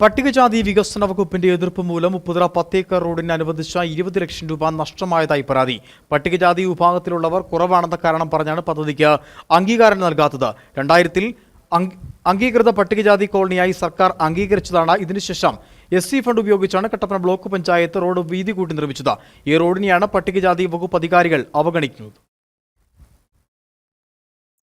പട്ടികജാതി വികസന വകുപ്പിന്റെ എതിർപ്പ് മൂലം മുപ്പതിറ പത്തേക്കർ റോഡിന് അനുവദിച്ച ഇരുപത് ലക്ഷം രൂപ നഷ്ടമായതായി പരാതി. പട്ടികജാതി വിഭാഗത്തിലുള്ളവർ കുറവാണെന്ന കാരണം പറഞ്ഞാണ് പദ്ധതിക്ക് അംഗീകാരം നൽകാത്തത്. രണ്ടായിരത്തിൽ അംഗ- അംഗീകൃത പട്ടികജാതി കോളനിയായി സർക്കാർ അംഗീകരിച്ചതാണ് ഇതിനുശേഷം. എസ് സി ഫണ്ട് ഉപയോഗിച്ചാണ് കട്ടപ്പന ബ്ലോക്ക് പഞ്ചായത്ത് റോഡ് വീതി കൂട്ടി നിർമ്മിച്ചത്. ഈ റോഡിനെയാണ് പട്ടികജാതി വകുപ്പ് അധികാരികൾ അവഗണിക്കുന്നത്.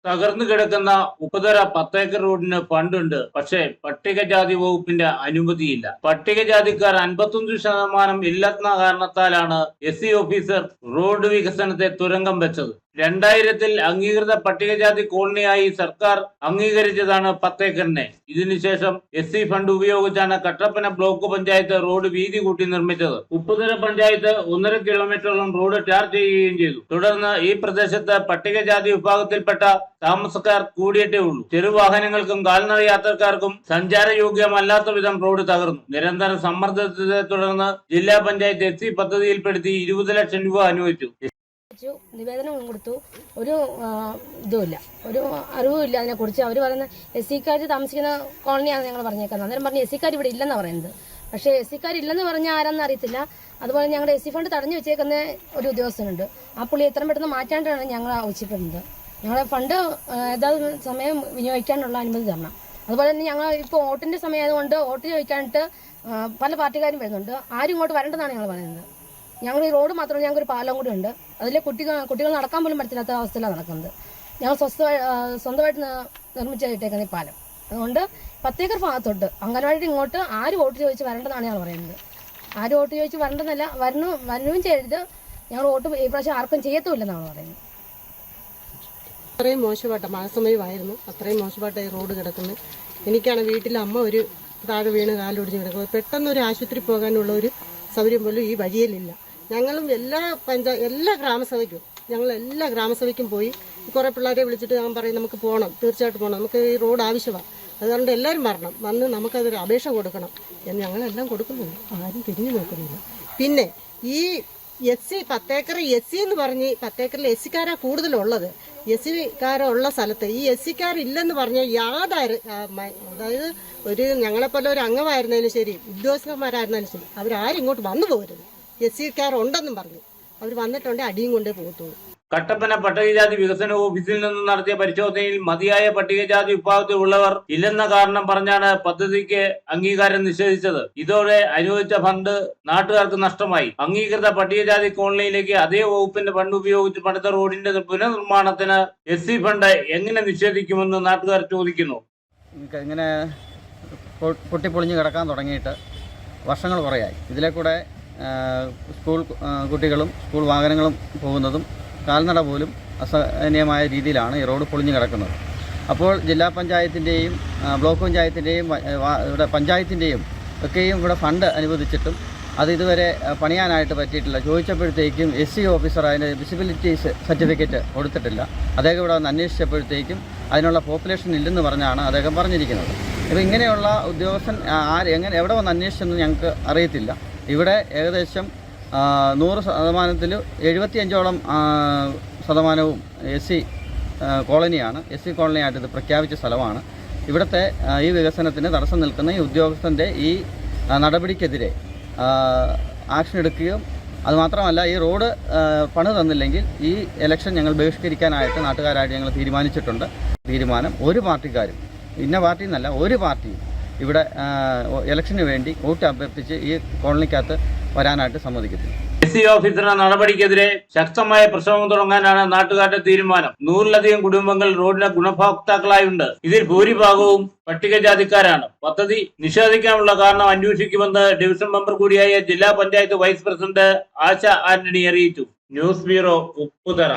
തകർന്നു കിടക്കുന്ന ഉപതര പത്തേക്കർ റോഡിന് ഫണ്ടുണ്ട്. പക്ഷേ പട്ടികജാതി വകുപ്പിന്റെ അനുമതിയില്ല. പട്ടികജാതിക്കാർ അൻപത്തൊന്ന് ശതമാനം ഇല്ലാത്ത കാരണത്താലാണ് എസ് സി ഓഫീസർ റോഡ് വികസനത്തെ തുരങ്കം വെച്ചത്. രണ്ടായിരത്തിൽ അംഗീകൃത പട്ടികജാതി കോളനിയായി സർക്കാർ അംഗീകരിച്ചതാണ് പത്തേക്കറിനെ. ഇതിനുശേഷം എസ് സി ഫണ്ട് ഉപയോഗിച്ചാണ് കട്ടപ്പന ബ്ലോക്ക് പഞ്ചായത്ത് റോഡ് വീതി കൂട്ടി നിർമ്മിച്ചത്. ഉപ്പുതര പഞ്ചായത്ത് ഒന്നര കിലോമീറ്ററോളം റോഡ് ടാർ ചെയ്യുകയും ചെയ്തു. തുടർന്ന് ഈ പ്രദേശത്ത് പട്ടികജാതി വിഭാഗത്തിൽപ്പെട്ട താമസക്കാർ കൂടിയിട്ടേ ഉള്ളൂ. ചെറുവാഹനങ്ങൾക്കും കാൽനട യാത്രക്കാർക്കും സഞ്ചാരയോഗ്യമല്ലാത്ത വിധം റോഡ് തകർന്നു. നിരന്തര സമ്മർദ്ദത്തെ തുടർന്ന് ജില്ലാ പഞ്ചായത്ത് എസ് സി പദ്ധതിയിൽപ്പെടുത്തി ഇരുപത് ലക്ഷം രൂപ അനുവദിച്ചു. വെച്ചു നിവേദനം കൊടുത്തു. ഒരു ഇതുമില്ല. ഒരു അറിവുമില്ല അതിനെക്കുറിച്ച്. അവർ പറയുന്ന എസ് സിക്കാർ താമസിക്കുന്ന കോളനിയാണ് ഞങ്ങൾ പറഞ്ഞേക്കുന്നത്. അന്നേരം പറഞ്ഞു എസ് സിക്കാർ ഇവിടെ ഇല്ലെന്നാണ് പറയുന്നത്. പക്ഷേ എസ് സിക്കാർ ഇല്ലെന്ന് പറഞ്ഞാൽ ആരാന്ന് അറിയത്തില്ല. അതുപോലെ ഞങ്ങളുടെ എസ് സി ഫണ്ട് തടഞ്ഞു വെച്ചേക്കുന്ന ഒരു ഉദ്യോഗസ്ഥനുണ്ട്. ആ പുള്ളി എത്രയും പെട്ടെന്ന് മാറ്റാണ്ടാണ് ഞങ്ങൾ ആവശ്യപ്പെടുന്നത്. ഞങ്ങളുടെ ഫണ്ട് ഏതാ സമയം വിനിയോഗിക്കാനുള്ള അനുമതി തരണം. അതുപോലെ തന്നെ ഞങ്ങൾ ഇപ്പോൾ വോട്ടിന്റെ സമയമായതുകൊണ്ട് വോട്ട് ചോദിക്കാനായിട്ട് പല പാർട്ടിക്കാരും വരുന്നുണ്ട്. ആരും ഇങ്ങോട്ട് വരേണ്ടതാണ് ഞങ്ങൾ പറയുന്നത്. ഞങ്ങൾ ഈ റോഡ് മാത്രമല്ല ഞങ്ങൾക്ക് ഒരു പാലം കൂടി ഉണ്ട്. അതിലെ കുട്ടികൾ കുട്ടികൾ നടക്കാൻ പോലും പറ്റില്ലാത്ത അവസ്ഥയിലാണ് നടക്കുന്നത്. ഞങ്ങൾ സ്വസ്ഥമായി സ്വന്തമായിട്ട് ന- നിർമ്മിച്ച് ഇട്ടേക്കുന്ന ഈ പാലം. അതുകൊണ്ട് പത്തേക്കർ ഭാഗത്തോട്ട് അംഗനവാടി ഇങ്ങോട്ട് ആര് വോട്ട് ചോദിച്ച് വരേണ്ടതാണ് ഞങ്ങൾ പറയുന്നത്. ആര് വോട്ട് ചോദിച്ച് വരേണ്ടതല്ല വരണു വരണവും ചെയ്യരുത്. ഞങ്ങൾ വോട്ട് ഈ പ്രാവശ്യം ആർക്കും ചെയ്യത്തുമില്ലെന്നാണ് പറയുന്നത്. അത്രയും മോശമായിട്ട് മഴസമയമായിരുന്നു അത്രയും മോശമായിട്ട് ഈ റോഡ് കിടക്കുന്നത്. എനിക്കാണ് വീട്ടിൽ അമ്മ ഒരു താഴെ വീണ് കാലൊടിഞ്ഞ് കിടക്കുന്നത്. പെട്ടെന്ന് ഒരു ആശുപത്രി പോകാനുള്ള ഒരു സൗകര്യം പോലും ഈ വഴിയിലില്ല. ഞങ്ങളും എല്ലാ പഞ്ചായ എല്ലാ ഗ്രാമസഭയ്ക്കും ഞങ്ങൾ എല്ലാ ഗ്രാമസഭയ്ക്കും പോയി കുറേ പിള്ളേരെ വിളിച്ചിട്ട് ഞാൻ പറയും നമുക്ക് പോകണം തീർച്ചയായിട്ടും പോകണം നമുക്ക് ഈ റോഡ് ആവശ്യമാണ് അതുകൊണ്ട് എല്ലാവരും വരണം. വന്ന് നമുക്കതൊരു അപേക്ഷ കൊടുക്കണം എന്ന് ഞങ്ങളെല്ലാം കൊടുക്കുന്നുണ്ട്. ആരും തിരിഞ്ഞു നോക്കുന്നില്ല. പിന്നെ ഈ എസ് സി പത്തേക്കർ എസ് സി എന്ന് പറഞ്ഞ് പത്തേക്കറിൽ എസ് സിക്കാരാണ് കൂടുതലുള്ളത്. എസ് സിക്കാരുള്ള സ്ഥലത്ത് ഈ എസ് സിക്കാരില്ലെന്ന് പറഞ്ഞാൽ യാതൊരു അതായത് ഒരു ഞങ്ങളെപ്പോലെ ഒരു അംഗമായിരുന്നാലും ശരി ഉദ്യോഗസ്ഥന്മാരായിരുന്നാലും ശരി അവരാരും ഇങ്ങോട്ട് വന്നു പോകരുത്. എസ് സിക്കാർ പറഞ്ഞു. അവർ വന്നിട്ടുണ്ടെങ്കിൽ അടിയും കൊണ്ടേ പോകത്തുള്ളൂ. കട്ടപ്പന പട്ടികജാതി വികസന ഓഫീസിൽ നിന്ന് നടത്തിയ പരിശോധനയിൽ മതിയായ പട്ടികജാതി വിഭാഗത്തിലുള്ളവർ ഇല്ലെന്ന കാരണം പറഞ്ഞാണ് പദ്ധതിക്ക് അംഗീകാരം നിഷേധിച്ചത്. ഇതോടെ അനുവദിച്ച ഫണ്ട് നാട്ടുകാർക്ക് നഷ്ടമായി. അംഗീകൃത പട്ടികജാതി കോളനിയിലേക്ക് അതേ വകുപ്പിന്റെ ഫണ്ട് ഉപയോഗിച്ച് പണിത റോഡിന്റെ പുനർനിർമ്മാണത്തിന് എസ് സി ഫണ്ട് എങ്ങനെ നിഷേധിക്കുമെന്ന് നാട്ടുകാർ ചോദിക്കുന്നു. ഇങ്ങ- ഇങ്ങനെ പൊട്ടിപ്പൊളിഞ്ഞ് കിടക്കാൻ തുടങ്ങിയിട്ട് വർഷങ്ങൾ കുറയായി. ഇതിലെ കൂടെ സ്കൂൾ കുട്ടികളും സ്കൂൾ വാഹനങ്ങളും പോകുന്നതും കാൽനട പോലും അസഹനീയമായ രീതിയിലാണ് ഈ റോഡ് പൊളിഞ്ഞു കിടക്കുന്നത്. അപ്പോൾ ജില്ലാ പഞ്ചായത്തിന്റെയും ബ്ലോക്ക് പഞ്ചായത്തിന്റെയും ഇവിടെ പഞ്ചായത്തിന്റെയും ഒക്കെയും ഇവിടെ ഫണ്ട് അനുവദിച്ചിട്ടും അത് ഇതുവരെ പണിയാനായിട്ട് പറ്റിയിട്ടില്ല. ചോദിച്ചപ്പോഴത്തേക്കും എസ് സി ഓഫീസർ അതിന്റെ വിസിബിലിറ്റി സർട്ടിഫിക്കറ്റ് കൊടുത്തിട്ടില്ല. അദ്ദേഹം ഇവിടെ വന്ന് അന്വേഷിച്ചപ്പോഴത്തേക്കും അതിനുള്ള പോപ്പുലേഷൻ ഇല്ലെന്ന് പറഞ്ഞാണ് അദ്ദേഹം പറഞ്ഞിരിക്കുന്നത്. അപ്പോൾ ഇങ്ങനെയുള്ള ഉദ്യോഗസ്ഥൻ ആര് എങ്ങനെ എവിടെ വന്ന് അന്വേഷിച്ചെന്ന് ഞങ്ങൾക്ക് അറിയത്തില്ല. ഇവിടെ ഏകദേശം നൂറ് ശതമാനത്തിൽ എഴുപത്തിയഞ്ചോളം ശതമാനവും എസ് സി കോളനിയാണ്. എസ് സി കോളനിയായിട്ട് ഇത് പ്രഖ്യാപിച്ച സ്ഥലമാണ്. ഇവിടുത്തെ ഈ വികസനത്തിന് തടസ്സം നിൽക്കുന്ന ഈ ഉദ്യോഗസ്ഥന്റെ ഈ നടപടിക്കെതിരെ ആക്ഷൻ എടുക്കുകയും അതുമാത്രമല്ല ഈ റോഡ് പണി തന്നില്ലെങ്കിൽ ഈ ഇലക്ഷൻ ഞങ്ങൾ ബഹിഷ്കരിക്കാനായിട്ട് നാട്ടുകാരായിട്ട് ഞങ്ങൾ തീരുമാനിച്ചിട്ടുണ്ട്. തീരുമാനം ഒരു പാർട്ടിക്കാരും ഇന്ന പാർട്ടി എന്നല്ല ഒരു പാർട്ടിയും ഇവിടെ ഇലക്ഷന് വേണ്ടി വോട്ട് അഭ്യർത്ഥിച്ച് ഈ കോളനിക്കകത്ത് വരാനായിട്ട് സമ്മതിക്കത്തില്ല. എസ് സി ഓഫീസറുടെ നടപടിക്കെതിരെ ശക്തമായ പ്രക്ഷോഭം തുടങ്ങാനാണ് നാട്ടുകാരുടെ തീരുമാനം. നൂറിലധികം കുടുംബങ്ങൾ റോഡിന്റെ ഗുണഭോക്താക്കളായുണ്ട്. ഇതിൽ ഭൂരിഭാഗവും പട്ടികജാതിക്കാരാണ്. പദ്ധതി നിഷേധിക്കാനുള്ള കാരണം അന്വേഷിക്കുമെന്ന് ഡിവിഷൻ മെമ്പർ കൂടിയായ ജില്ലാ പഞ്ചായത്ത് വൈസ് പ്രസിഡന്റ് ആശ ആന്റണി അറിയിച്ചു. News bureau Upputhara.